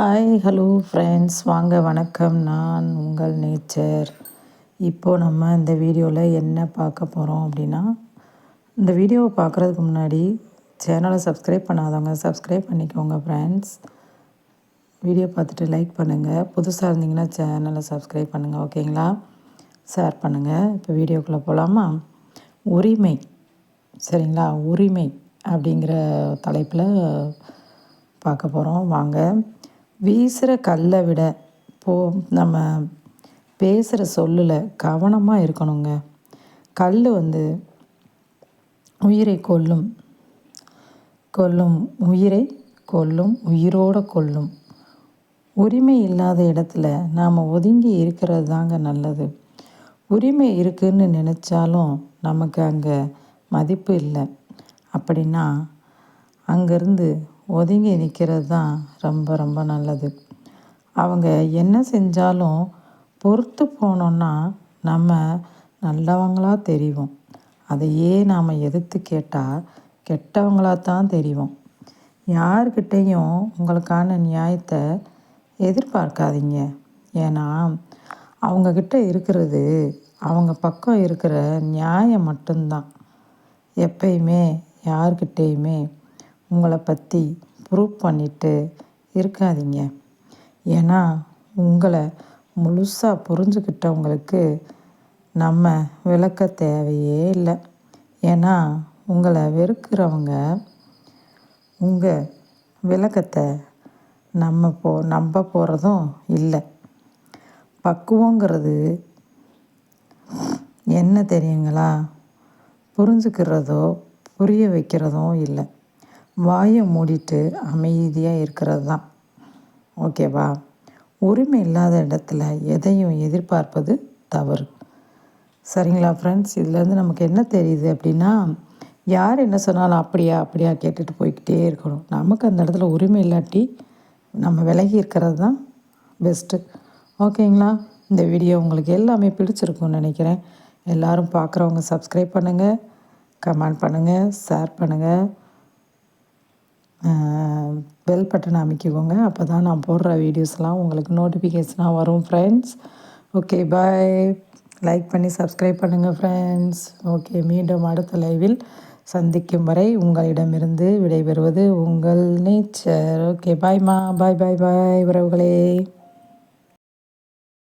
Hi hello friends வாங்க வணக்கம். நான் உங்கள் நேச்சர். இப்போது நம்ம இந்த வீடியோவில் என்ன பார்க்க போகிறோம் அப்படின்னா இந்த வீடியோவை பார்க்குறதுக்கு முன்னாடி சேனலை சப்ஸ்கிரைப் பண்ணாதவங்க சப்ஸ்கிரைப் பண்ணிக்கோங்க ஃப்ரெண்ட்ஸ் வீடியோ பார்த்துட்டு லைக் பண்ணுங்கள் புதுசாக இருந்தீங்கன்னா சேனலை சப்ஸ்கிரைப் பண்ணுங்கள் ஓகேங்களா ஷேர் பண்ணுங்கள் இப்போ வீடியோக்குள்ளே போகலாமா உரிமை. சரிங்களா? உரிமை அப்படிங்கிற தலைப்பில் பார்க்க போகிறோம் வாங்க. வீசுகிற கல்லை விட போ நம்ம பேசுகிற சொல்லில் கவனமாக இருக்கணுங்க. கல் வந்து உயிரை கொல்லும் கொல்லும் உயிரை கொல்லும் உயிரோடு கொல்லும். உரிமை இல்லாத இடத்துல நாம் ஒதுங்கி இருக்கிறது தாங்க நல்லது. உரிமை இருக்குதுன்னு நினச்சாலும் நமக்கு அங்கே மதிப்பு இல்லை. அப்படின்னா அங்கேருந்து ஒதுங்கி நிற்கிறது தான் ரொம்ப ரொம்ப நல்லது. அவங்க என்ன செஞ்சாலும் பொறுத்து போனோன்னா நம்ம நல்லவங்களாக தெரிவோம். அதையே நாம் எதிர்த்து கேட்டால் கெட்டவங்களாக தான் தெரிவோம். யார்கிட்டேயும் உங்களுக்கான நியாயத்தை எதிர்பார்க்காதீங்க. ஏன்னா அவங்கக்கிட்ட இருக்கிறது அவங்க பக்கம் இருக்கிற நியாயம் மட்டும்தான். எப்பயுமே யார்கிட்டேயுமே உங்களை பற்றி ப்ரூவ் பண்ணிவிட்டு இருக்காதீங்க. ஏன்னா உங்களை முழுசாக புரிஞ்சுக்கிட்டவங்களுக்கு நம்ம விளக்க தேவையே இல்லை. ஏன்னா உங்களை வெறுக்கிறவங்க உங்கள் விளக்கத்தை நம்ம போ நம்ப போகிறதும் இல்லை. பக்குவங்கிறது என்ன தெரியுங்களா? புரிஞ்சுக்கிறதோ புரிய வைக்கிறதும் இல்லை. வாயை மூடிட்டு அமைதியாக இருக்கிறது தான் ஓகேவா? உரிமை இல்லாத இடத்துல எதையும் எதிர்பார்ப்பது தவறு. சரிங்களா ஃப்ரெண்ட்ஸ் இதுலேருந்து நமக்கு என்ன தெரியுது அப்படின்னா யார் என்ன சொன்னாலும் அப்படியா அப்படியா கேட்டுட்டு போய்கிட்டே இருக்கணும். நமக்கு அந்த இடத்துல உரிமை இல்லாட்டி நம்ம விலகி இருக்கிறது தான் பெஸ்ட்டு ஓகேங்களா? இந்த வீடியோ உங்களுக்கு எல்லாமே பிடிச்சிருக்கும்னு நினைக்கிறேன். எல்லோரும் பார்க்குறவங்க சப்ஸ்கிரைப் பண்ணுங்கள் கமெண்ட் பண்ணுங்கள் ஷேர் பண்ணுங்கள் பெல் பட்டன் அமைக்கிக்கோங்க. அப்போ தான் நான் போடுற வீடியோஸ்லாம் உங்களுக்கு நோட்டிஃபிகேஷனாக வரும் ஃப்ரெண்ட்ஸ் ஓகே பாய் லைக் பண்ணி சப்ஸ்கிரைப் பண்ணுங்கள் ஃப்ரெண்ட்ஸ் ஓகே மீண்டும் அடுத்த லைவில் சந்திக்கும் வரை உங்களிடமிருந்து விடைபெறுவது உங்கள் நேச்சர். ஓகே பாய்மா பாய் பாய் பாய் உறவுகளே.